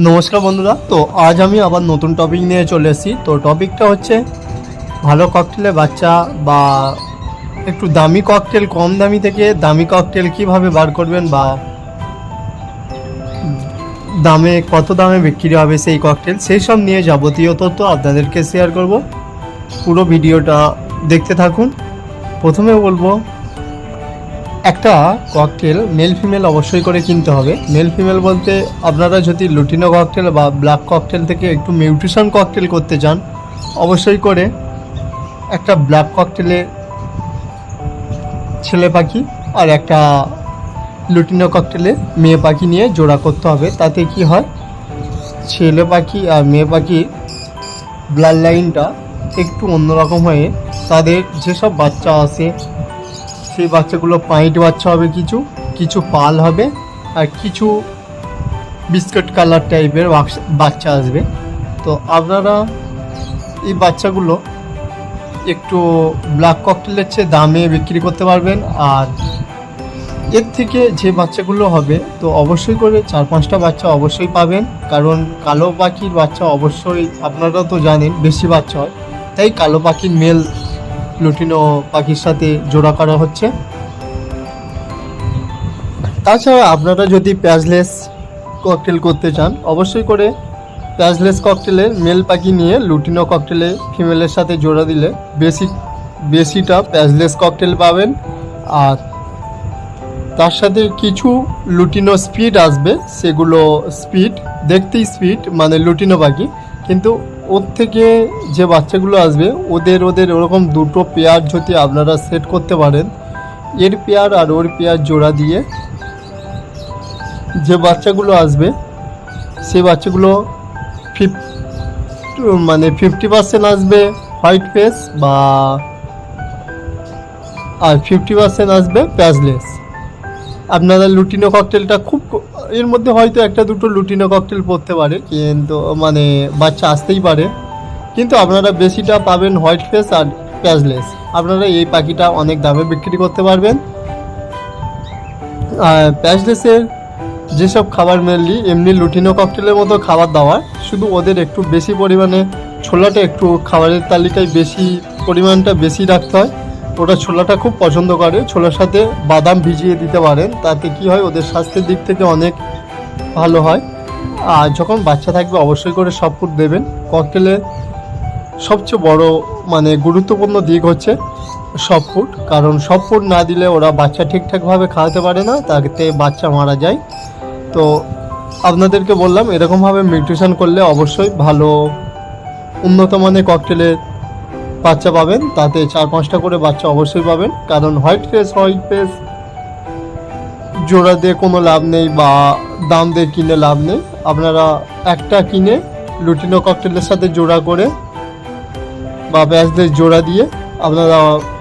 নমস্কার বন্ধুরা, তো আজ আমি আবার নতুন টপিক নিয়ে চলে এসেছি। তো টপিকটা হচ্ছে ভালো ককটেলে বাচ্চা বা একটু দামি ককটেল কম দামি থেকে দামি ককটেল কীভাবে বার করবেন বা দামে, কত দামে বিক্রি হবে সেই ককটেল সেই সব নিয়ে যাবতীয় তথ্য আপনাদেরকে শেয়ার করব। পুরো ভিডিওটা দেখতে থাকুন। প্রথমে বলব একটা ককটেল মেল ফিমেল অবশ্যই করে কিনতে হবে। মেল ফিমেল বলতে আপনারা যদি লুটিনো ককটেল বা ব্ল্যাক ককটেল থেকে একটু মিউট্রিশন ককটেল করতে চান, অবশ্যই করে একটা ব্ল্যাক ককটেলে ছেলে পাখি আর একটা লুটিনো ককটেলে মেয়ে পাখি নিয়ে জোড়া করতে হবে। তাতে কি হয়? ছেলে পাখি আর মেয়ে পাখি ব্লাড লাইনটা একটু অন্যরকম হয়ে তাদের যেসব বাচ্চা আসে সেই বাচ্চাগুলো পাইট বাচ্চা হবে কিছু কিছু পাল হবে, আর কিছু বিস্কুট কালার টাইপের বাচ্চা আসবে। তো আপনারা এই বাচ্চাগুলো একটু ব্ল্যাক ককটেলের চেয়ে দামে বিক্রি করতে পারবেন, আর এর থেকে যে বাচ্চাগুলো হবে, তো অবশ্যই করে চার পাঁচটা বাচ্চা অবশ্যই পাবেন, কারণ কালো পাখির বাচ্চা অবশ্যই, আপনারা তো জানেন, বেশি বাচ্চা হয়, তাই কালো পাখির মেল লুটিনো পাখির সাথে জোড়া করা হচ্ছে। তাছাড়া আপনারা যদি প্যাজলেস ককটেল করতে চান, অবশ্যই করে প্যাজলেস ককটেলে মেল পাখি নিয়ে লুটিনো ককটেলে ফিমেলের সাথে জোড়া দিলে বেশি, বেশিটা প্যাজলেস ককটেল পাবেন। আর তার সাথে কিছু লুটিনো স্পিড আসবে, সেগুলো স্পিড, দেখতেই স্পিড মানে লুটিনো পাখি। কিন্তু ওর থেকে যে বাচ্চাগুলো আসবে, ওদের ওদের ওরকম দুটো পেয়ার যদি আপনারা সেট করতে পারেন, এর পেয়ার আর ওর পেয়ার জোড়া দিয়ে যে বাচ্চাগুলো আসবে সেই বাচ্চাগুলো ফিফ মানে ফিফটি পার্সেন্ট আসবে হোয়াইট ফেস বা, আর ফিফটি পার্সেন্ট আসবে প্যাজলেস আপনারা লুটিনো ককটেলটা খুব এর মধ্যে হয়তো একটা দুটো লুটিনো ককটেল পড়তে পারে। কিন্তু মানে বাচ্চা আসতেই পারে। কিন্তু আপনারা বেশিটা পাবেন হোয়াইট ফেস আর প্যাজলেস আপনারা এই পাখিটা অনেক দামে বিক্রি করতে পারবেন। আর প্যাজলেসের যেসব খাবার মেনলি এমনি লুটিনো ককটেলের মতো খাবার দাবার শুধু ওদের একটু বেশি পরিমাণে ছোলাটা একটু খাবারের তালিকায় বেশি পরিমাণটা বেশি রাখতে হয়। ওরা ছোলাটা খুব পছন্দ করে। ছোলার সাথে বাদাম ভিজিয়ে দিতে পারেন। তাতে কি হয়, ওদের স্বাস্থ্যের দিক থেকে অনেক ভালো হয়। আর যখন বাচ্চা থাকবে, অবশ্যই করে সব ফুড দেবেন। ককটেলের সবচেয়ে বড় মানে গুরুত্বপূর্ণ দিক হচ্ছে সব ফুড কারণ সব ফুড না দিলে ওরা বাচ্চা ঠিকঠাকভাবে খাওয়াতে পারে না, তাতে বাচ্চা মারা যায়। তো আপনাদেরকে বললাম, এরকমভাবে নিউট্রিশন করলে অবশ্যই ভালো, উন্নত মানের ককটেলের বাচ্চা পাবেন, তাতে চার পাঁচটা করে বাচ্চা অবশ্যই পাবেন। কারণ হোয়াইট ফেস হোয়াইট ফেস জোড়া দিয়ে কোনো লাভ নেই বা দাম দিয়ে কিনে লাভ নেই। আপনারা একটা কিনে লুটিনো ককটেলের সাথে জোড়া করে বা প্যাঁচদের জোড়া দিয়ে আপনারা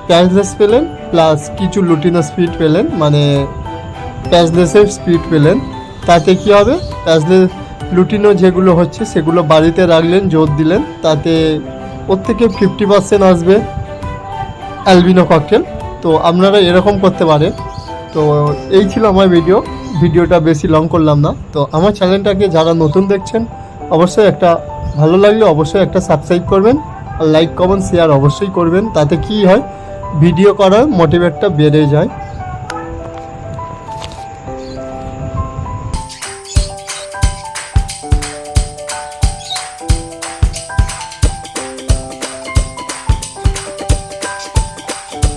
প্যাঁচলেস পেলেন প্লাস কিছু লুটিনো স্পিড পেলেন মানে প্যাচলেসের স্পিড পেলেন। তাতে কি হবে? প্যাচলেস লুটিনো যেগুলো হচ্ছে সেগুলো বাড়িতে রাখলেন, জোর দিলেন। তাতে থেকে ফিফটি পার্সেন্ট আসবে অ্যালবিনো ককটেল তো আপনারা এরকম করতে পারেন তো এই ছিল আমার ভিডিও ভিডিওটা বেশি লং করলাম না। তো আমার চ্যানেলটাকে যারা নতুন দেখছেন, অবশ্যই একটা ভালো লাগলে অবশ্যই একটা সাবস্ক্রাইব করবেন আর লাইক কমেন্ট শেয়ার অবশ্যই করবেন। তাতে কি হয়? ভিডিও করার মোটিভেটটা বেড়ে যায়।